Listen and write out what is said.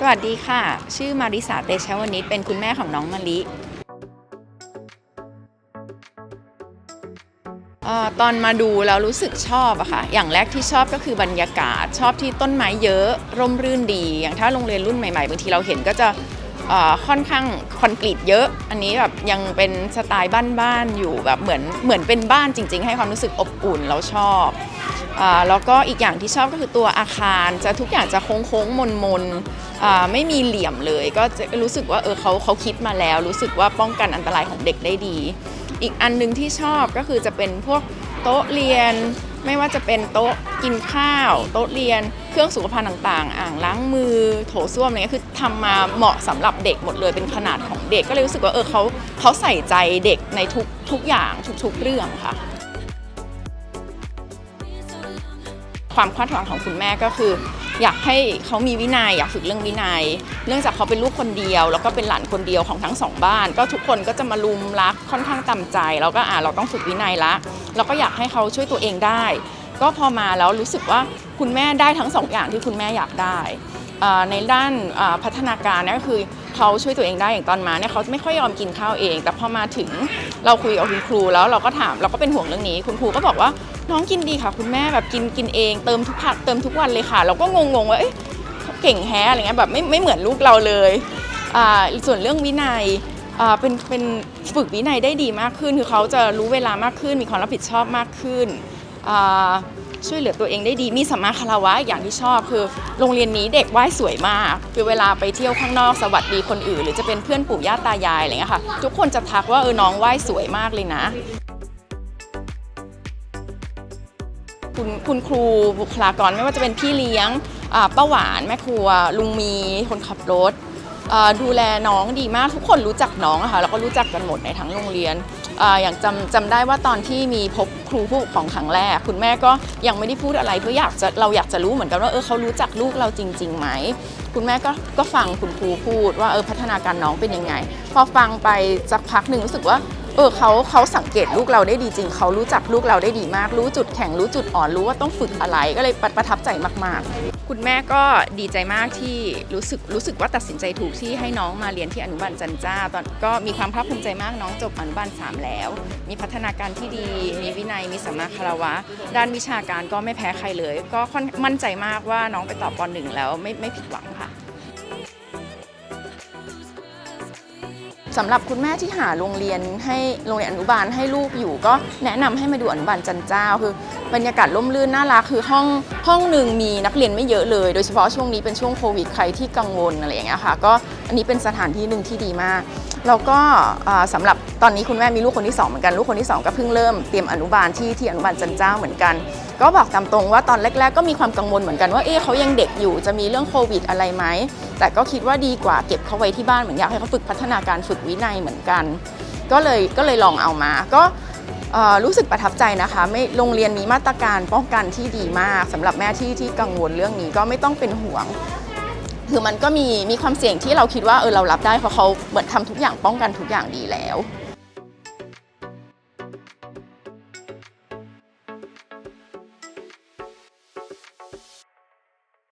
สวัสดีค่ะ ชื่อมาริสาเตชวนิชเป็นคุณแม่ของน้องมะลิออตอนมาดูแล้วรู้สึกชอบอะค่ะ อย่างแรกที่ชอบก็คือบรรยากาศ ชอบที่ต้นไม้เยอะ ร่มรื่นดี อย่างถ้าโรงเรียนรุ่นใหม่ๆบางทีเราเห็นก็จะค่อนข้างคอนกรีตเยอะ อันนี้แบบยังเป็นสไตล์บ้านๆอยู่แบบเหมือนเหมือนเป็นบ้านจริง ๆ ให้ความรู้สึกอบอุ่นเราชอบ แล้วก็อีกอย่างที่ชอบก็คือตัวอาคารจะทุกอย่างจะโค้งโค้งมนมนไม่มีเหลี่ยมเลย ก็จะรู้สึกว่าเออเขาเขาคิดมาแล้ว รู้สึกว่าป้องกันอันตรายของเด็กได้ดี อีกอันหนึงที่ชอบก็คือจะเป็นพวกโต๊ะเรียน ไม่ว่าจะเป็นโต๊ะกินข้าว โต๊ะเรียน เครื่องสุขภัณฑ์ต่างๆ อ่างล้างมือโถส้วมอะไรเงี้ยคือทำมาเหมาะสำหรับเด็กหมดเลยเป็นขนาดของเด็ก ก็เลยรู้สึกว่าเออเขาเขาใส่ใจเด็กในทุกทุกอย่างทุกๆเรื่องค่ะ ความคาดหวังของคุณแม่ก็คือ อยากให้เขามีวินัย อยากฝึกเรื่องวินัย เนื่องจากเขาเป็นลูกคนเดียว แล้วก็เป็นหลานคนเดียวของทั้งสองบ้าน ก็ทุกคนก็จะมาลุมรักค่อนข้างตาใจ แล้วก็อ่าเราต้องฝึกวินัยละแล้วก็อยากให้เขาช่วยตัวเองได้ ก็พอมาแล้วรู้สึกว่าคุณแม่ได้ทั้งสองอย่างที่คุณแม่อยากได้อ่าในด้านอ่าพัฒนาการนี่ยก็คือ เขาช่วยตัวเองได้อย่างตอนมาเนี่ยเขาไม่ค่อยยอมกินข้าวเอง แต่พอมาถึงเราคุยกับคุณครูแล้วเราก็ถามเราก็เป็นห่วงเรื่องนี้ คุณครูก็บอกว่าน้องกินดีค่ะ คุณแม่แบบกินกินเองเติมทุกผักเติมทุกวันเลยค่ะ เราก็งงๆว่าเอ๊ะเก่งแฮะอะไรเงี้ยแบบไม่ไม่เหมือนลูกเราเลยอ่าส่วนเรื่องวินัยอ่าเป็นเป็นฝึกวินัยได้ดีมากขึ้น คือเขาจะรู้เวลามากขึ้น มีความรับผิดชอบมากขึ้นอ่า ช่วยเหลือตัวเองได้ดี มีสัมมาคารวะอย่างที่ชอบคือ โรงเรียนนี้เด็กไหว้สวยมาก คือเวลาไปเที่ยวข้างนอกสวัสดีคนอื่น หรือจะเป็นเพื่อนปู่ย่าตายายอะไรเงี้ยค่ะ ทุกคนจะทักว่าเออน้องไหว้สวยมากเลยนะคุณคุณครูบุคลากรไม่ว่าจะเป็นพี่เลี้ยงป้าหวาน แม่ครัว ลุงมี คนขับรถ ดูแลน้องดีมากทุกคนรู้จักน้องอะค่ะแล้วก็รู้จักกันหมดในทั้งโรงเรียนออย่างจำจำได้ว่าตอนที่มีพบครูผู้ปกครองครั้งแรก คุณแม่ก็ยังไม่ได้พูดอะไร เพื่ออยากจะเราอยากจะรู้เหมือนกันว่าเออเขารู้จักลูกเราจริงๆไหมคุณแม่ก็ก็ฟังคุณครูพูดว่าเออพัฒนาการน้องเป็นยังไง พอฟังไปสักพักหนึ่งรู้สึกว่า เออเขาเขาสังเกตลูกเราได้ดีจริง เขารู้จักลูกเราได้ดีมาก รู้จุดแข็งรู้จุดอ่อนรู้ว่าต้องฝึกอะไรก็เลยประประทับใจมาก ๆ คุณแม่ก็ดีใจมากที่รู้สึกรู้สึกว่าตัดสินใจถูกที่ให้น้องมาเรียนที่อนุบาลจันจ้าตอนก็มีความภาคภูมิใจมากน้องจบอนุบาลสามแล้ว มีพัฒนาการที่ดี มีวินัยมีสัมมาคารวะ ด้านวิชาการก็ไม่แพ้ใครเลย ก็มั่นใจมากว่าน้องไปต่อปหนึ่งแล้วไม่ไม่ผิดหวัง สำหรับคุณแม่ที่หาโรงเรียนให้โรงเรียนอนุบาลให้ลูกอยู่ ก็แนะนำให้มาดูอนุบาลจันเจ้า คือบรรยากาศร่มรื่นน่ารักคือห้องห้องหนึ่งมีนักเรียนไม่เยอะเลย โดยเฉพาะช่วงนี้เป็นช่วงโควิดใครที่กังวลอะไรอย่างเงี้ยค่ะก็อันนี้เป็นสถานที่หนึ่งที่ดีมาก แล้วก็อ่าสำหรับตอนนี้คุณแม่มีลูกคนที่สองเหมือนกันลูกคนที่สองก็เพิ่งเริ่มเตรียมอนุบาลที่ที่อนุบาลจันเจ้าเหมือนกัน ก็บอกตามตรงว่าตอนแรก ๆ ก็มีความกังวลเหมือนกันว่าเอ๊ะเขายังเด็กอยู่จะมีเรื่องโควิดอะไรไหมแต่ก็คิดว่าดีกว่าเก็บเขาไว้ที่บ้านเหมือนอยากให้เขาฝึกพัฒนาการฝึกวินัยเหมือนกัน ก็เลยก็เลยลองเอามาก็รู้สึกประทับใจนะคะไม่โรงเรียนมีมาตรการป้องกันที่ดีมากสำหรับแม่ที่ที่กังวลเรื่องนี้ก็ไม่ต้องเป็นห่วง คือมันก็มีมีความเสี่ยงที่เราคิดว่าเออเรารับได้เพราะเขาเหมือนทำทุกอย่างป้องกันทุกอย่างดีแล้ว